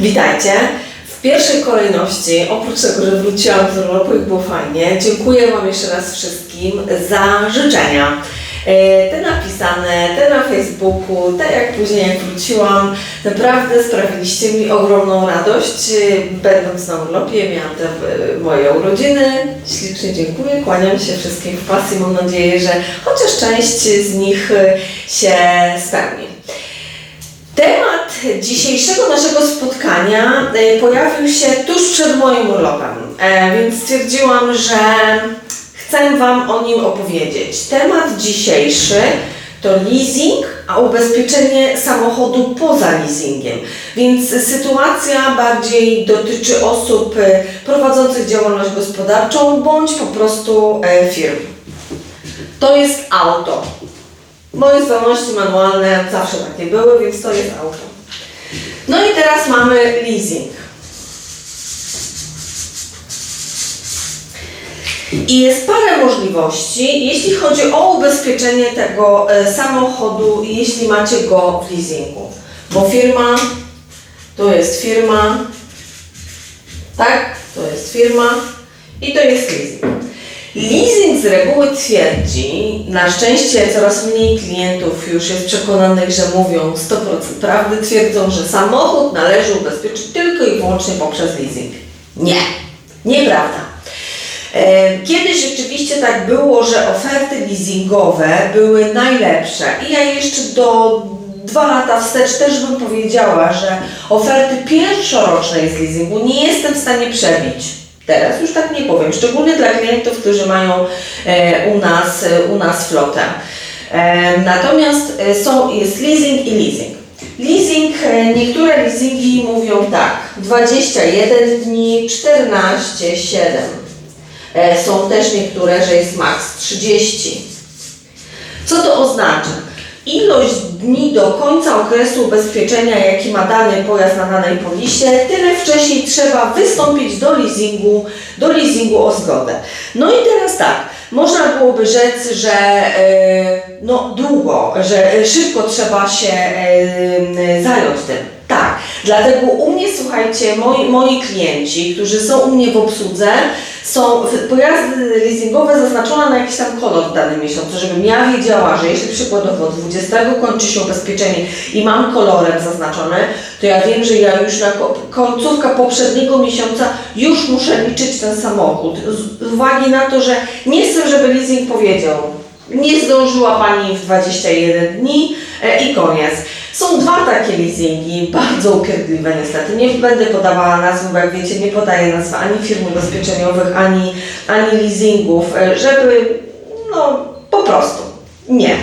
Witajcie. W pierwszej kolejności, oprócz tego, że wróciłam z urlopu i było fajnie, dziękuję Wam jeszcze raz wszystkim za życzenia. E, Te napisane, te na Facebooku, te jak później jak wróciłam, naprawdę sprawiliście mi ogromną radość. E, Będąc na urlopie, miałam te e, moje urodziny. Ślicznie dziękuję, kłaniam się wszystkim w pasji. Mam nadzieję, że chociaż część z nich się spełni. Dzisiejszego naszego spotkania e, pojawił się tuż przed moim urlopem, e, więc stwierdziłam, że chcę Wam o nim opowiedzieć. Temat dzisiejszy to leasing, a ubezpieczenie samochodu poza leasingiem. Więc sytuacja bardziej dotyczy osób e, prowadzących działalność gospodarczą bądź po prostu firm. To jest auto. Moje zdolności manualne zawsze takie były, więc to jest auto. No i teraz mamy leasing. I jest parę możliwości, jeśli chodzi o ubezpieczenie tego e, samochodu, jeśli macie go w leasingu. Bo firma, to jest firma, tak? To jest firma i to jest leasing. Leasing z reguły twierdzi, na szczęście coraz mniej klientów już jest przekonanych, że mówią 100% prawdy, twierdzą, że samochód należy ubezpieczyć tylko i wyłącznie poprzez leasing. Nie, nieprawda. E, Kiedyś rzeczywiście tak było, że oferty leasingowe były najlepsze i ja jeszcze do dwa lata wstecz też bym powiedziała, że oferty pierwszorocznej z leasingu nie jestem w stanie przebić. Teraz już tak nie powiem, szczególnie dla klientów, którzy mają e, u nas, e, u nas flotę. E, Natomiast są, jest leasing i leasing. Leasing, niektóre leasingi mówią tak, 21 dni, 14, 7. E, Są też niektóre, że jest maks 30. Co to oznacza? Ilość dni do końca okresu ubezpieczenia, jaki ma dany pojazd na danej polisie, tyle wcześniej trzeba wystąpić do leasingu, do leasingu o zgodę. No i teraz tak, można byłoby rzec, że e, no długo, że szybko trzeba się e, zająć tym. Tak, dlatego u mnie, słuchajcie, moi, moi klienci, którzy są u mnie w obsłudze, są pojazdy leasingowe zaznaczone na jakiś tam kolor w danym miesiącu, żebym ja wiedziała, że jeśli przykładowo 20 kończy się ubezpieczenie i mam kolorem zaznaczone, to ja wiem, że ja już na ko- końcówka poprzedniego miesiąca już muszę liczyć ten samochód. Z z uwagi na to, że nie chcę, żeby leasing powiedział, nie zdążyła Pani w 21 dni e, i koniec. Są dwa takie leasingi, bardzo upierdliwe niestety. Nie będę podawała nazwy, bo jak wiecie, nie podaję nazwy ani firm ubezpieczeniowych, ani, ani leasingów, e, żeby, no, po prostu nie.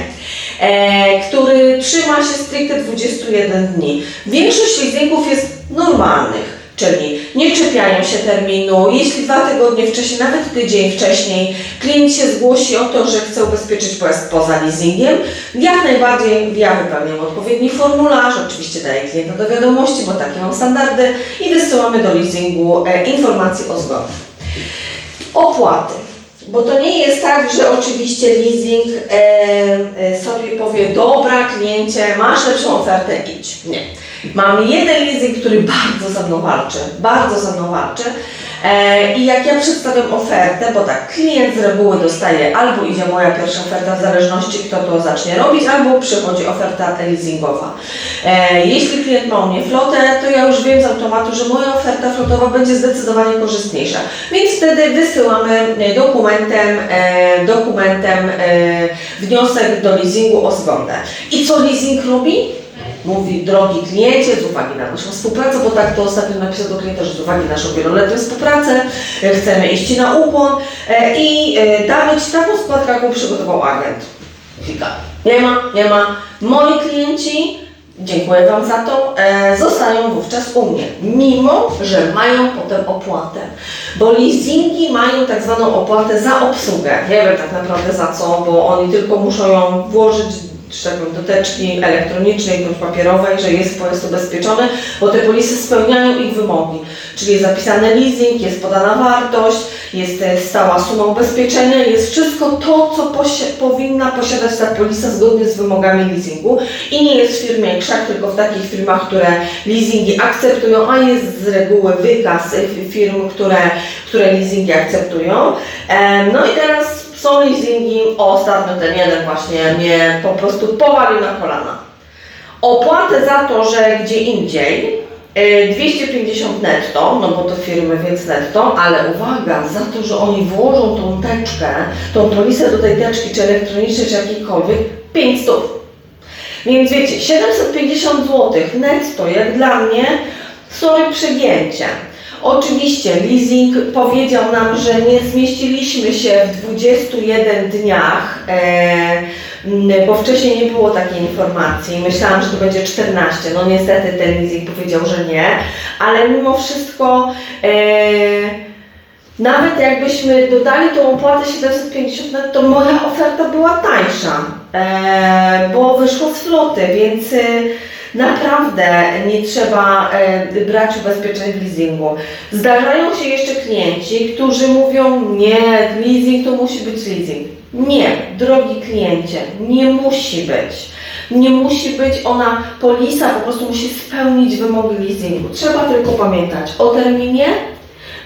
E, który trzyma się stricte 21 dni. Większość leasingów jest normalnych. Czyli nie czepiają się terminu. Jeśli dwa tygodnie wcześniej, nawet tydzień wcześniej, klient się zgłosi o to, że chce ubezpieczyć pojazd poza leasingiem, jak najbardziej ja wypełniam odpowiedni formularz, oczywiście daję klienta do wiadomości, bo takie mam standardy i wysyłamy do leasingu e, informacje o zgodzie. Opłaty. Bo to nie jest tak, że oczywiście leasing e, e, sobie powie, dobra kliencie, masz lepszą ofertę, idź. Nie. Mam jeden leasing, który bardzo za mną walczy, bardzo za mną walczy. E, I jak ja przedstawiam ofertę, bo tak, klient z reguły dostaje albo idzie moja pierwsza oferta, w zależności kto to zacznie robić, albo przychodzi oferta leasingowa. E, jeśli klient ma u mnie flotę, to ja już wiem z automatu, że moja oferta flotowa będzie zdecydowanie korzystniejsza. Więc wtedy wysyłamy e, dokumentem, dokumentem wniosek do leasingu o zgodę. I co leasing robi? Mówi, drogi kliencie, z uwagi na naszą współpracę, bo tak to ostatnio napisał do klienta, że z uwagi na naszą wieloletnią współpracę e, chcemy iść na ukłon e, i e, damy Ci taką składkę, jaką przygotował agent. Fika. Nie ma, nie ma. Moi klienci, dziękuję Wam za to, zostają wówczas u mnie, mimo że mają potem opłatę. Bo leasingi mają tak zwaną opłatę za obsługę. Nie wiem tak naprawdę za co, bo oni tylko muszą ją włożyć szczegół do teczki elektronicznej bądź papierowej, że jest pojazd ubezpieczony, bo te polisy spełniają ich wymogi. Czyli jest zapisany leasing, jest podana wartość, jest e, stała suma ubezpieczenia, jest wszystko to, co posi- powinna posiadać ta polisa zgodnie z wymogami leasingu i nie jest w firmie krzak, tylko w takich firmach, które leasingi akceptują, a jest z reguły wykaz e, firm, które, które leasingi akceptują. Em, No i teraz są leasingi, ostatnio ten jeden właśnie mnie po prostu powalił na kolana. Opłatę za to, że gdzie indziej e, 250 netto, no bo to firmy, więc netto, ale uwaga, za to, że oni włożą tą teczkę, tą polisę do tej teczki, czy elektronicznej, czy jakiejkolwiek, 500. Więc wiecie, 750 zł netto, jak dla mnie, sorry, przegięcie. Oczywiście leasing powiedział nam, że nie zmieściliśmy się w 21 dniach, e, bo wcześniej nie było takiej informacji. Myślałam, że to będzie 14. No niestety ten leasing powiedział, że nie, ale mimo wszystko e, nawet jakbyśmy dodali tą opłatę 750 net, to moja oferta była tańsza, e, bo wyszło z floty, więc naprawdę nie trzeba e, brać ubezpieczeń w leasingu. Zdarzają się jeszcze klienci, którzy mówią, nie, leasing to musi być leasing. Nie, drogi kliencie, nie musi być. Nie musi być ona, polisa po prostu musi spełnić wymogi leasingu. Trzeba tylko pamiętać o terminie,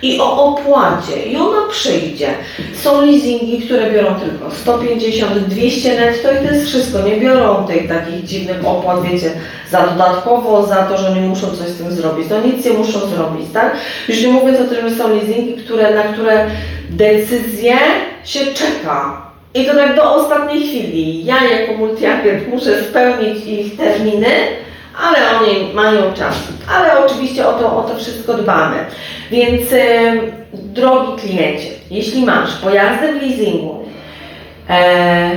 i o opłacie i ona przyjdzie. Są leasingi, które biorą tylko 150, 200 netto i to jest wszystko. Nie biorą tych takich dziwnych opłat, wiecie, za dodatkowo, za to, że nie muszą coś z tym zrobić. No nic nie muszą zrobić, tak? Już nie mówiąc o tym, że są leasingi, które, na które decyzje się czeka. I to tak do ostatniej chwili. Ja jako multiagent muszę spełnić ich terminy, ale oni mają czas. Ale oczywiście o to, o to wszystko dbamy. Więc drogi kliencie, jeśli masz pojazdy w leasingu, e,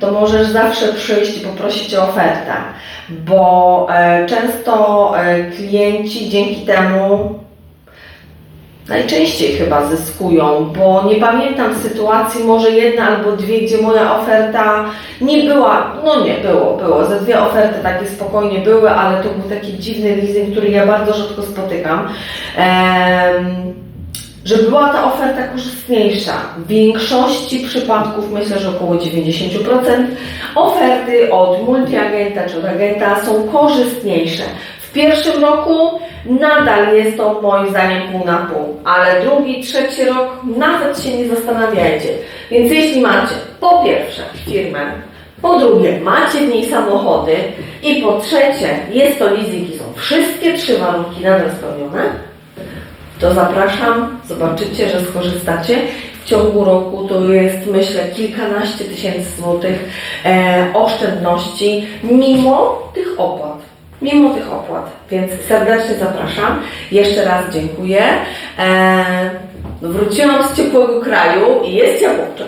to możesz zawsze przyjść i poprosić o ofertę, bo e, często e, klienci dzięki temu najczęściej chyba zyskują, bo nie pamiętam sytuacji, może jedna albo dwie, gdzie moja oferta nie była, no nie, było, było, ze dwie oferty takie spokojnie były, ale to był taki dziwny leasing, który ja bardzo rzadko spotykam. Em, że była ta oferta korzystniejsza. W większości przypadków, myślę, że około 90%, oferty od multiagenta czy od agenta są korzystniejsze. W pierwszym roku nadal jest to moim zdaniem pół na pół, ale drugi, trzeci rok nawet się nie zastanawiajcie. Więc jeśli macie po pierwsze firmę, po drugie macie w niej samochody i po trzecie jest to leasing i są wszystkie trzy warunki nadal spełnione, to zapraszam, zobaczycie, że skorzystacie. W ciągu roku to jest, myślę, kilkanaście tysięcy złotych e, oszczędności mimo tych opłat. Mimo tych opłat, więc serdecznie zapraszam. Jeszcze raz dziękuję. E, no wróciłam z ciepłego kraju i jest ciepło tak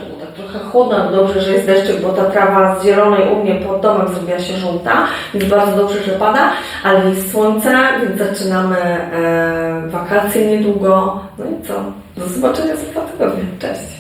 trochę chłodno, dobrze, że jest deszczyk, bo ta trawa z zielonej u mnie pod domem zrobiła się żółta, więc bardzo dobrze, że pada, ale jest słońce, więc zaczynamy e, wakacje niedługo. No i co? Do zobaczenia za dwa tygodnie. Cześć!